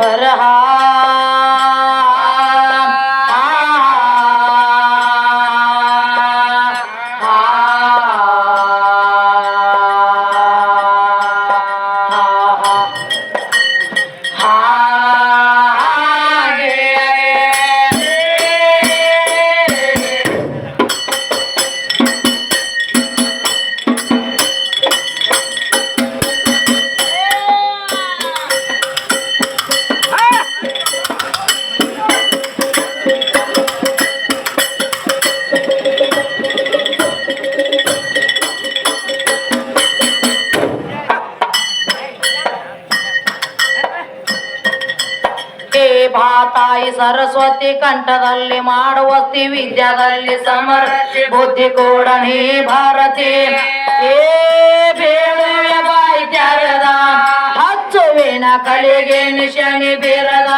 ಹರ ಹಾ ಕಂಠದಲ್ಲಿ ಮಾಡುವ ವಿದ್ಯಾದಲ್ಲಿ ಸಮರ ಬುದ್ಧಿ ಕೂಡ ನೀ ಭಾರತಿ. ಏ ಬೇಳುವೆ ಹಚ್ಚುವಿನ ಕಲಿಗೆ ನಿಶನಿ ಬೀರದ.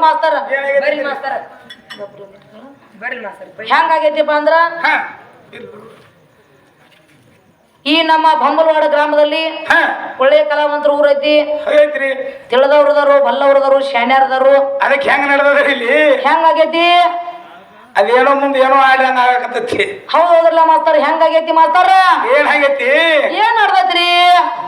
ಮಾಸ್ತರ? ಬರಿ ಬರ್ರಿ ಮಾಸ್ತರ. ಬರ್ರಿ ಮಾಸ್ತರ್ ಹೆಂಗಾಗೈತಿಪ್ಪ ಅಂದ್ರ? ಈ ನಮ್ಮ ಬಂಬಲವಾಡ ಗ್ರಾಮದಲ್ಲಿ ಹ. ಒಳ್ಳೆಯ ಕಲಾವಂತರು ಊರೈತಿ. ತಿಳಿದವ್ರದಾರು ಬಲ್ಲವ್ರದಾರು ಶಾಣ್ಯಾರದಾರು ಅದಕ್ಕೆ ಹೆಂಗ್ ನಡೆದದ ಇಲ್ಲಿ? ಹೆಂಗಾಗೈತಿ? ಅದೇನೋ ಮುಂದೆ ಏನೋ ಆಡ್ದಂಗ ಆಗಕತ್ತೈತಿ. ಹೌದ್ ಹೌದ್ರಲ್ಲ ಮಾಸ್ತಾರ ಹೆಂಗಾಗೈತಿ ಮಾಸ್ತಾರ? ಏನ್ ಆಗೈತಿ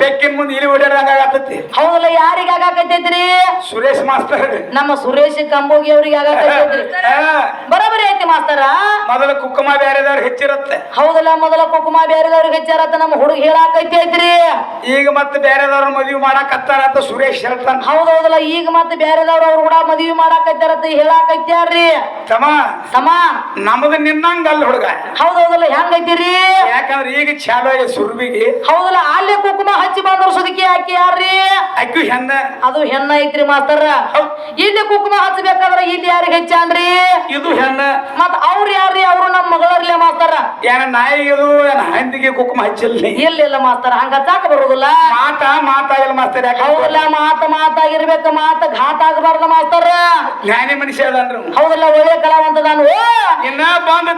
ಬೆಕ್ಕಿನ ಮುಂದೆ ಇಲಿ ಹೊಡ್ಯಾರಂಗ ಆಗತ್ತೈತಿ ಹೌದಲ್ಲ ಯಾರಿಗ ಆಗಾಕತ್ತೈತ್ರಿ? ಸುರೇಶ್ ಮಾಸ್ತರ್ ನಮ್ಮ ಸುರೇಶ್ ಕಂಬೋಗಿ ಅವ್ರಿಗೆ ಆಗಾಕತ್ತೈತ್ರಿ. ಬರೋಬರಿ ಐತಿ ಮಾಸ್ತರ ಮೊದಲ ಕುಕ್ಕುಮ ಬೇರೆದವ್ರು ಹೆಚ್ಚಿರತ್ತೆ. ಹೌದಲ್ಲ ಮೊದಲ ಕುಕುಮ ಬೇರೆದವ್ರಿಗೆ ಹೆಚ್ಚಾರತ್ತ ನಮ್ಮ ಹುಡುಗ ಹೇಳಾಕೈತಿ ಐತ್ರಿ ಈಗ ಮತ್ತೆ ಬೇರೆದವ್ರ ಮದುವೆ ಮಾಡಕತ್ತಾರ ಅಂತ ಸುರೇಶ್ ಹೇಳ್ತಾನ. ಹೌದೌದಲ್ಲ ಈಗ ಮತ್ತೆ ಬೇರೆದವ್ರ ಅವ್ರು ಕೂಡ ಮದ್ವಿ ಮಾಡಾಕತ್ತಾರತ್ತ ಹೇಳಾಕೈತ್ಯಾರ್ರಿ ಸಮ ಸಮ ನಮ್ದು ನಿನ್ನಂಗ ಅಲ್ಲ ಹುಡುಗ. ಹೌದೌದಲ್ಲ ಹೆಂಗೈತಿರಿ? ಯಾಕಂದ್ರೆ ಈಗ ಚಾಲೋ ಸುರ್ಬಿಗೆ ಹೌದಲ್ಲ ಅಲ್ಲೇ ಕುಕುಮ ಹಚ್ಚಿ ಬಂದವ್ರು ಸುದಕಿ ಹಾಕಿ ಯಾರ್ರಿ? ಅಕ್ಕಿ ಹೆಣ್ಣ. ಅದು ಹೆಣ್ಣ ಐತ್ರಿ ಮಾಸ್ತರ. ಇಲ್ಲಿ ಕುಕುಮ ಹಚ್ಚಬೇಕಾದ್ರೆ ಇಲ್ಲಿ ಯಾರಿಗೆ ಹೆಚ್ಚಾನ್ರಿ? ಇದು ಹೆಣ್ಣ. ಮತ್ ಅವ್ರ ಯಾರ್ರಿ? ಅವ್ರು ನಮ್ಮ ಮಗಳರ್ಲೆ ಮಾಸ್ತರ. ಏನ ನಾಯಿಗಿದು ಏನ ಹಂದಿಗೆ ಕುಕುಮ ಹಚ್ಚಿಲ್ಲ ಇಲ್ಲ ಇಲ್ಲ ಮಾಸ್ತರ. ಹಂಗ ಹಚ್ಚಾಕ ಬರುದಿಲ್ಲ. ಮಾತ ಮಾತಾಗಿಲ್ಲ ಮಾಸ್ತರ್ ಹೌದಲ್ಲ ಮಾತ ಮಾತಾಗಿರ್ಬೇಕ ಮಾತ ಘಾತ ಆಗಬಾರ್ದ ಮಾಸ್ತರ. ಜ್ಞಾನಿ ಮನುಷ್ಯ ಅದನ್ರಿ. ಹೌದಲ್ಲ ಒಳ್ಳೆ ಕಲಾವಂತ ನಾನು ಇನ್ನ ಬಂದ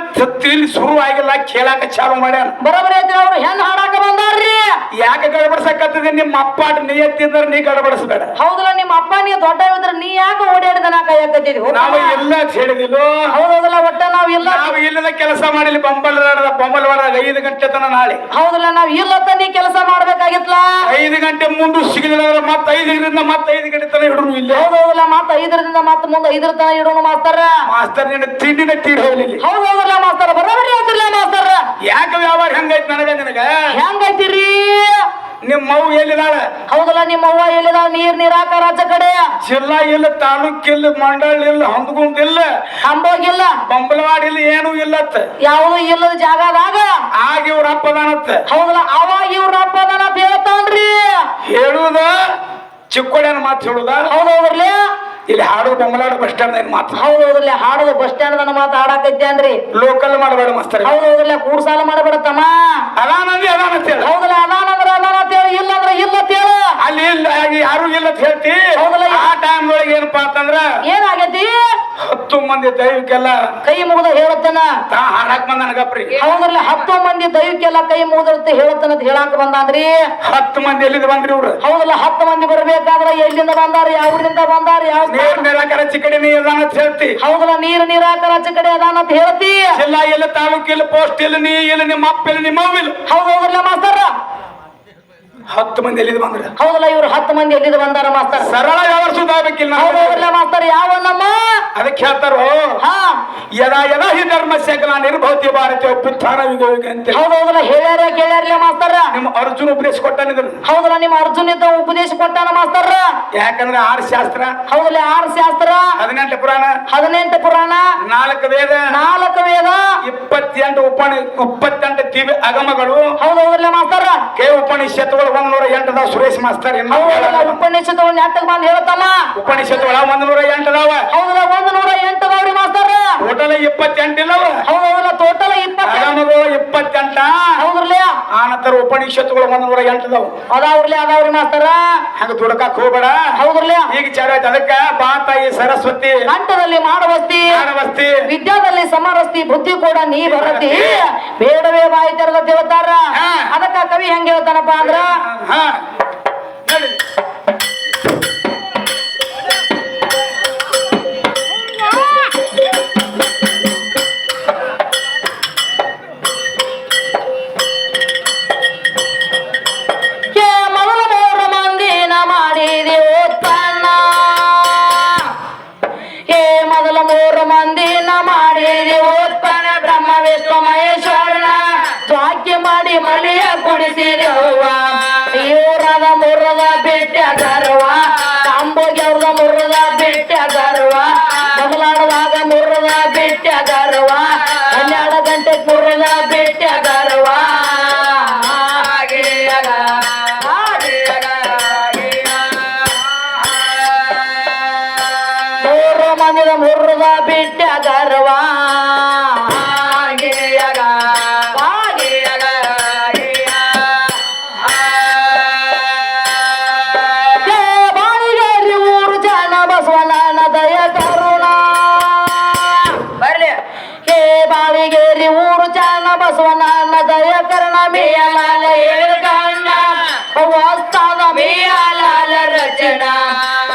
ತಿಳಿ ಶುರು ಆಗಿಲ್ಲ ಕೇಳಾಕ ಚಾಲು ಮಾಡ್ಯಾನ. ಬರೋಬರಿ ಐತ್ರಿ ಅವ್ರು ಹೆಣ್ಣು ಹಾಡಾಕ ಬಂದಾರ್ರಿ. ಯಾಕೆ ಗಡಬಡ್ಸಕತ್ತಿದೆ ನಿಮ್ಮ ಅಪ್ಪ ನೀ ಎತ್ತಿದ್ರೆ ನೀ ಗಡಬಡಿಸ್ಬೇಡ. ಹೌದಲ್ಲ ನಿಮ್ಮ ಅಪ್ಪ ನೀ ದೊಡ್ಡ ಇದ್ರ ನೀ ಯಾಕೆ ಓಡಾಡಿದ ನಾ ಕೈಯಾಕತ್ತಿದ್ವಿ ನಾವು ಎಲ್ಲ ಅಂತ ಹೇಳಿದಿಲ್ಲ ಹೌದಲ್ಲ ಒಟ್ಟ ನಾವ್ ಇಲ್ಲ ನಾವು ಇಲ್ಲದ ಕೆಲಸ ಮಾಡಿಲಿ ಬಂಬಲ್ವಾಡದ ಬಂಬಲ್ವಾಡದಾಗ ಐದು ಗಂಟೆ ತನ ನಾಳೆ. ಹೌದಲ್ಲ ನಾವ್ ಇಲ್ಲತ್ತ ನೀ ಕೆಲಸ ಮಾಡ್ಬೇಕಾಗಿತ್ಲ? ಐದು ಗಂಟೆ ಮುಂದೆ ಸಿಗಲಿಲ್ಲ ಮತ್ತೆ ಐದರಿಂದ ಮತ್ತೆ ಐದು ಗಂಟೆ ತನ ಹಿಡಿದ್ರು ಇಲ್ಲ. ಹೌದಲ್ಲ ಮತ್ತ ಐದರಿಂದ ಮತ್ತ ಮುಂದೆ ಐದರ ತನ ಇಡೋಣ ಮಾಸ್ತರ? ಮಾಸ್ತರ್ ನಿನ್ನ ತಿಂಡಿನ ತೀರ್ ಹೋಗ್ಲಿಲ್ಲ. ಹೌದೌದಲ್ಲ ಮಾಸ್ತರ ಬರೋಬರಿ ಮಾಸ್ತರ? ಯಾಕೆ ವ್ಯವಹಾರ ಹೆಂಗೈತಿ ನನಗ ನಿನಗ? ಹೆಂಗೈತಿರಿ ನಿಮ್ಮ ಅವ್ವ ಎಲ್ಲಿದಾಳೆ? ಹೌದಲ್ಲ ನಿಮ್ಮ ಅವ್ವ ಎಲ್ಲಿದ ನೀರ್ ನೀರಾಕ ರಾಜ ಕಡೆ. ಜಿಲ್ಲಾ ಇಲ್ಲ ತಾಲೂಕ್ ಇಲ್ಲ ಮಂಡಳ ಇಲ್ಲ ಹೊಂದ್ಗುಂದ್ ಇಲ್ಲ. ಅಂಬೋಗಿಲ್ಲ ಬಂಬಲವಾಡಿ ಇಲ್ಲ ಏನೂ ಇಲ್ಲತ್ತ ಯಾವುದು ಇಲ್ಲದ ಜಾಗದಾಗ. ಆಗ ಇವ್ರ ಅಪ್ಪದಾನತ್ತ. ಹೌದಲ್ಲ ಅವ ಇವ್ರ ಅಪ್ಪದಾನ ಹೇಳ್ತಾನ್ರಿ. ಹೇಳುದ? ಚಿಕ್ಕೋಡ್ಯಾನ ಮಾತು ಹೇಳುದ? ಹೌದೌದ್ರಲಿ ಇಲ್ಲಿ ಹಾಡು ಬಂಬಲಾಡ ಬಸ್ ಸ್ಟ್ಯಾಂಡ್ ಮಾತು. ಹೌದೌದ್ರಲಿ ಹಾಡೋದು ಬಸ್ ಸ್ಟ್ಯಾಂಡ್ ಮಾತು ಮಾತು ಅಂದ್ರಿ. ಲೋಕಲ್ ಮಾಡಬೇಡ ಮಸ್ತರ ಹೌದೌದ್ರಲ್ಲ ಕೂಡ್ ಸಾಲ ಮಾಡಬೇಡ ತಮ್ಮ ಅದಾನಂದಿ ಅದಾನಂತ ಹೌದಲ್ಲ ಅದಾನಂದ್ರ ಅದಾನ ಅಂತ ಇಲ್ಲ ಅಂದ್ರೆ ಇಲ್ಲ ಅಂತ ಹೇಳ. ಅಲ್ಲಿ ಇಲ್ಲ ಯಾರು ಇಲ್ಲ ಅಂತ ಹೇಳ್ತಿ? ಹೌದಲ್ಲ? ಆ ಟೈಮ್ ಒಳಗೆ ಏನಪ್ಪಾ ಅಂತಂದ್ರ ಏನಾಗೈತಿ? ಹತ್ತು ಮಂದಿ ದೈವಕ್ಕೆಲ್ಲ ಕೈ ಮುಗಿದು ಹೇಳತ್ತನ? ತಾ ಹಾಡಾಕ್ ಬಂದ ನನಗಪ್ರಿ ಹೌದ್ರಲ್ಲ ಹತ್ತು ಮಂದಿ ದೈವಕ್ಕೆಲ್ಲ ಕೈ ಮುಗಿದಿರುತ್ತೆ ಹೇಳತ್ತನ ಹೇಳಾಕ ಬಂದಾನ್ರಿ? ಹತ್ತು ಮಂದಿ ಎಲ್ಲಿಂದ ಬಂದ್ರಿ ಇವ್ರು? ಹೌದಲ್ಲ ಹತ್ತು ಮಂದಿ ಬರ್ಬೇಕಾದ್ರ ಎಲ್ಲಿಂದ ಬಂದಾರ ಯಾವ್ರಿಂದ ಬಂದಾರ ಯಾವ ನೀರ್ ನಿರಾಕರ ಚಿಕಡಿ ನೀರ್ ಅಂತ ಹೇಳ್ತಿ. ಹೌದಲ್ಲ ನೀರ್ ನೀರಾಕರ ಚಿಕಡಿ ಕಡೆ ಅದಾನ ಅಂತ ಹೇಳ್ತಿ? ಜಿಲ್ಲಾ ಇಲ್ಲ ತಾಲೂಕು ಇಲ್ಲ ಪೋಸ್ಟ್ ಇಲ್ಲ ನೀ ಇಲ್ಲ ನಿಮ್ಮ ಅಪ್ಪ ಇಲ್ಲ ನಿಮ್ಮ ಅವ್ವ ಇಲ್ಲ. ಹೌದು ಹೌದ್ರಲ್ಲ ಮಾಸ್ತರ? ಹತ್ತು ಮಂದಿ ಎಲ್ಲಿದ್ ಬಂದ್ರ? ಹೌದಲ್ಲ ಇವ್ರು ಹತ್ತು ಮಂದಿ ಎಲ್ಲಿದ್ ಬಂದಾರ ಮಾಸ್ತರ್ ಸರಳ ಯಾವ ಹೌದ್ ಹೌದ್ರಲ್ಲ ಮಾಸ್ತರ್ ಯಾವ ನಮ್ಮ ಅದಕ್ಕೆ ಹೇಳ್ತಾರೋ? ಹಾ. ಯದಾ ಯದಾ ಹಿ ಧರ್ಮ ಶಕಲ ನಿರ್ಭವತಿ ಭಾರತೀಯ ಪುತ್ಥಾನ ವಿಗೋವಿಗೆ ಅಂತ ಹೌದ್ ಹೌದಲ್ಲ ಹೇಳ್ಯಾರ ಕೇಳ್ಯಾರ್ಲ ಮಾಸ್ತರ ನಿಮ್ಮ ಅರ್ಜುನ್ ಉಪದೇಶ ಕೊಟ್ಟಾನಿದ್ರು ಹೌದಲ್ಲ ನಿಮ್ಮ ಅರ್ಜುನ್ ಇದ್ದ ಉಪದೇಶ ಕೊಟ್ಟಾನ ಮಾಸ್ತರ ಯಾಕಂದ್ರೆ ಆರು ಶಾಸ್ತ್ರ. ಹೌದಲ್ಲ ಆರು ಶಾಸ್ತ್ರ? ಹದಿನೆಂಟು ಪುರಾಣ. ಹದಿನೆಂಟು ಪುರಾಣ? ನಾಲ್ಕು ವೇದ. ನಾಲ್ಕು ವೇದ? ಇಪ್ಪತ್ತೆಂಟು ಉಪ ಇಪ್ಪತ್ತೆಂಟು ದಿವ್ಯ ಅಗಮಗಳು. ಹೌದೌದಲ್ಲ ಹೌದಲ್ಲ ಮಾಸ್ತರ ಕೆ ಉಪನಿಷತ್ತುಗಳು ಒಂದ್ ನೂರ ಎಂಟದ ಸುರೇಶ್ ಮಾಸ್ತರ್ ಉಪನಿಷತ್ ನೆಟ್ಟಗ್ ಬಂದ್ ಹೇಳ್ತಾನ ಉಪನಿಷತ್ತುಗಳ ಒಂದ್ ನೂರ ಎಂಟದಾವ ಹೌದಲ್ಲ ಒಂದ್ ನೂರ ಎಂಟು ಅದಾವ್ರಿ ಮಾಸ್ತರ ಟೋಟಲ್ ಇಪ್ಪತ್ತೆಂಟು ಇಲ್ಲವ ಹೌದ್ ಹೌದಲ್ಲ ಟೋಟಲ್ ಇಪ್ಪತ್ತ ಅಗಮಗಳು ಇಪ್ಪತ್ತೆಂಟ. ಹೌದ್ರಲ್ಲ ಆನಂತರ ನಂತರ ಉಪನಿಷತ್ತುಗಳು ಒಂದ್ ನೂರ ಎಂಟದಾವ ಅದಾವ್ರಲ್ಲ ಅದಾವ್ರಿ ಮಾಸ್ತರ ಹಂಗ ದುಡಕಾಕ್ ಹೋಗ್ಬೇಡ. ಹೌದ್ರಲ್ಲ ಈಗ ಚಾರ ಆಯ್ತು ಅದಕ್ಕ ಬಾ ತಾಯಿ ಸರಸ್ವತಿ. ಕಂಠದಲ್ಲಿ ಮಾಡವಸ್ತಿ ಮಾನವಸ್ತಿ ವಿದ್ಯಾದಲ್ಲಿ ಸಮರಸ್ತಿ ಬುದ್ಧಿ ಕೂಡ ನೀ ಬರತಿ. ಬೇಡವೇ ಬಾಯಿ ತೆರೆದ ದೇವತಾರ. ಅದಕ್ಕ ಕವಿ ಹೆಂಗೆ ಹೇಳ್ತಾನಪ್ಪ ಅಂದ್ರ ಹಾ ನಡಿ. ಮಾಡಿ ಮಲಿಯ ಕುಡಿಸಿದೆ ಹೂವ ಮುರ್ರದ ಗರ್ವ ಕಾಂಬೋಗಿ ಅವ್ರದ ಮುರ್ರದ ಬಿಟ್ಟ ಗರ್ವ ಬದಲಾಡದಾಗ ಮುರ್ರದ ಬಿಟ್ಟ ಗರ್ವ ಹನ್ನೆರಡು ಗಂಟೆ ಬಿಟ್ಟ ಗರ್ವ ಹಾಗೆಯಾಗ, ಹಾಗೆಯಾಗ, ಹಾಗೆಯಾಗ.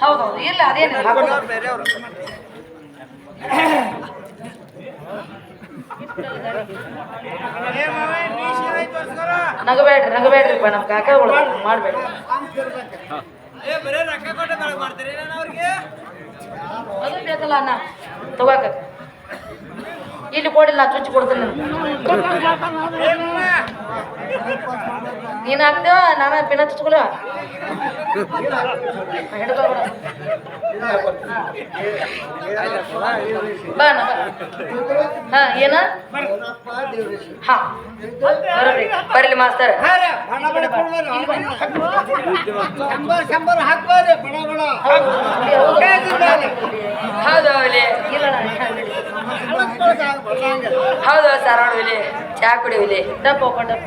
ಹೌದೌದು ಇಲ್ಲ ನಗಬೇಡ್ರಿ ನಗಬೇಡ್ರಿಪ್ಪ ನಮ್ಮ ಕಾಕಗಳು ಮಾಡ್ಬೇಡ್ರಿ ಅದು ಬೇಕಲ್ಲ ಅಣ್ಣ ತಗೋಕ ಇಲ್ಲಿ ಕೊಡಿಲ್ಲ ನಾ ಚುಚ್ಚಿ ಕೊಡ್ತೀನಿ ನೀನ್ ಹಾಕ್ತೇವ ನಾನು ಪಿನ ಚುಚ್ಕೊಳ ಹಾ, ಏನ? ಹಾ. ಬರ್ಲಿ ಮಾಸ್ತರ್. ಹೌದು ಇಲ್ಲ. ಹೌದು ಸರ್ ಚಾ ಕುಡಿವಿಲಿ ಡಪ್ಪ ಡಪ್ಪ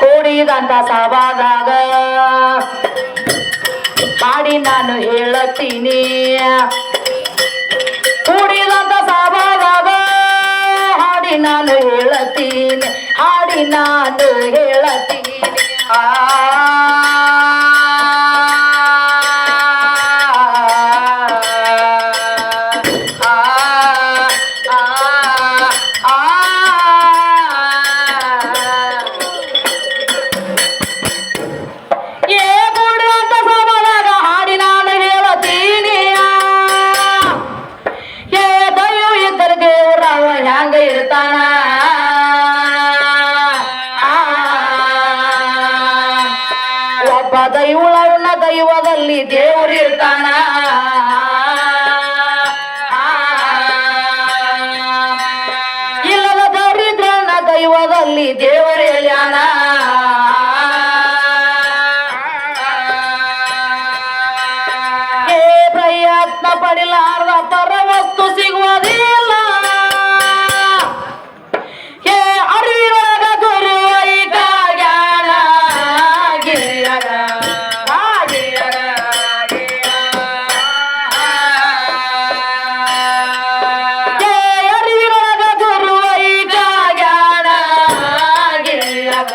ಕೂಡಿದಂತ ಸಭಾದಾಗ ಹಾಡಿ ನಾನು ಹೇಳತ್ತೀನಿ ಕೂಡಿದಂತ ಸಭಾದಾಗ ಹಾಡಿ ನಾನು ಹೇಳತ್ತೀನಿ ಹಾಡಿ ನಾನು ಹೇಳತ್ತೀನಿ ಆ ಆ Yeah.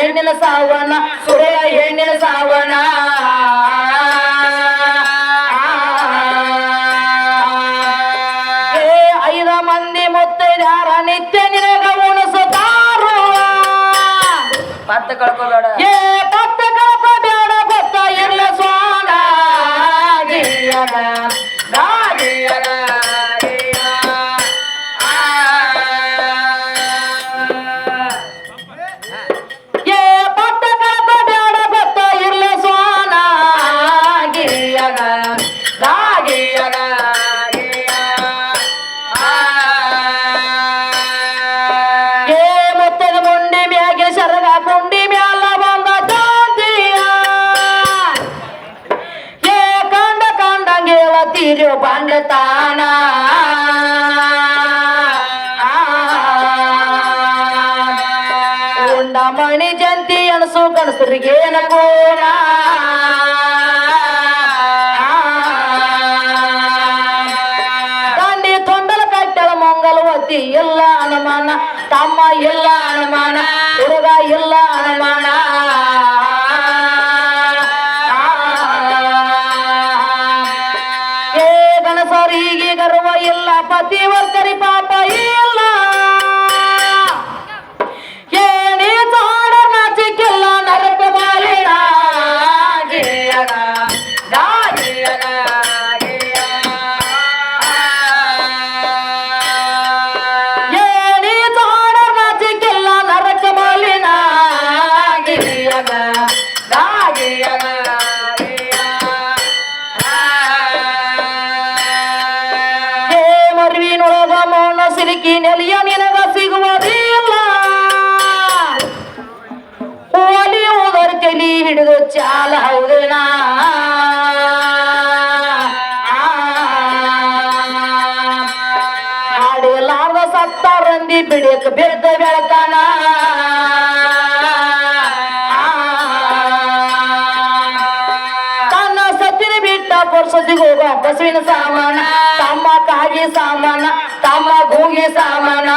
ಹೆಣ್ಣಿನ ಸಾವನ ಸುರೆಯ ಹೆಣ್ಣಿನ ಸಾವನ. ಐದ ಮಂದಿ ಮುತ್ತೈದಾರ ನಿತ್ಯ ನಿನಗ ಉಣಿಸುತ್ತಾರ ಮತ್ತೆ ಕಳ್ಕೋಬೇಡ. ಕೊಟ್ಟಿರೋ ಬಂಡತಾನ. ಉಂಡ ಮಣಿ ಜಂತಿ ಅಣಸು ಕನಸರಿಗೇನ ಕೋಣ ತಂದೆ ತೊಂಡಲ ಮಂಗಲ ಮಂಗಲವತಿ ಎಲ್ಲ ಅನುಮಾನ. ತಮ್ಮ ಎಲ್ಲ ಅನುಮಾನ. ಹುಡುಗ ಎಲ್ಲ ಅನುಮಾನ. সম্পত্তি ಈ ನೆಲೆಯ ನಿನಗ ಸಿಗುವುದಿಲ್ಲ. ಓಲಿಯುವುದರ ತಲಿ ಹಿಡಿದು ಚಾಲ ಹೌದಣ ಹಾಡಿಲಾರ್ದ ಸತ್ತ ರಂದಿ ಬಿಡಕ್ ಬಿದ್ದ ಬೆಳತಾನ ತನ್ನ ಸತ್ತಿನ ಬಿಟ್ಟ ಪುರುಷದಿಗೂ ಬಸವಿನ ಸಾಮಾನ, ತಮ್ಮ ಕಾಗಿ ಸಾಮಾನ అమ్మ భూమి సామనా